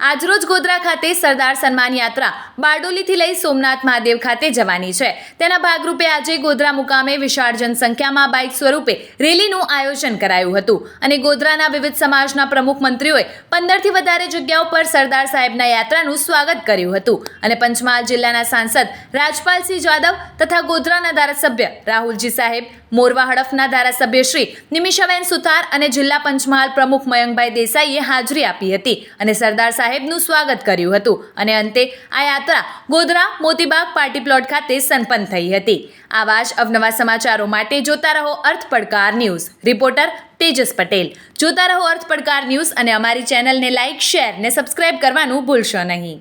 આજરોજ ગોધરા ખાતે સરદાર સન્માન યાત્રા બારડોલીથી લઈ સોમનાથ મહાદેવ ખાતે જવાની છે. તેના ભાગરૂપે આજે ગોધરા મુકામે વિશાળ જનસંખ્યામાં બાઇક સ્વરૂપે રેલીનું આયોજન કરાયું હતું અને ગોધરાના વિવિધ સમાજના પ્રમુખ મંત્રીઓએ પંદરથી વધારે જગ્યાઓ પર સરદાર સાહેબના યાત્રાનું સ્વાગત કર્યું હતું અને પંચમહાલ જિલ્લાના સાંસદ રાજપાલસિંહ જાદવ તથા ગોધરાના ધારાસભ્ય રાહુલજી સાહેબ, મોરવા હડફના ધારાસભ્ય શ્રી નિમિષાબેન સુથાર અને જિલ્લા પંચમહાલ પ્રમુખ મયંકભાઈ દેસાઈએ હાજરી આપી હતી અને સરદાર સાહેબનું સ્વાગત કર્યું હતું અને અંતે આ યાત્રા ગોધરા મોતીબાગ પાર્ટી પ્લોટ ખાતે સંપન્ન થઈ હતી. આવા જ અવનવા સમાચારો માટે જોતા રહો અર્થ પડકાર ન્યૂઝ. રિપોર્ટર તેજસ પટેલ. જોતા રહો અર્થ પડકાર ન્યૂઝ અને અમારી ચેનલને લાઇક શેર ને સબસ્ક્રાઇબ કરવાનું ભૂલશો નહીં.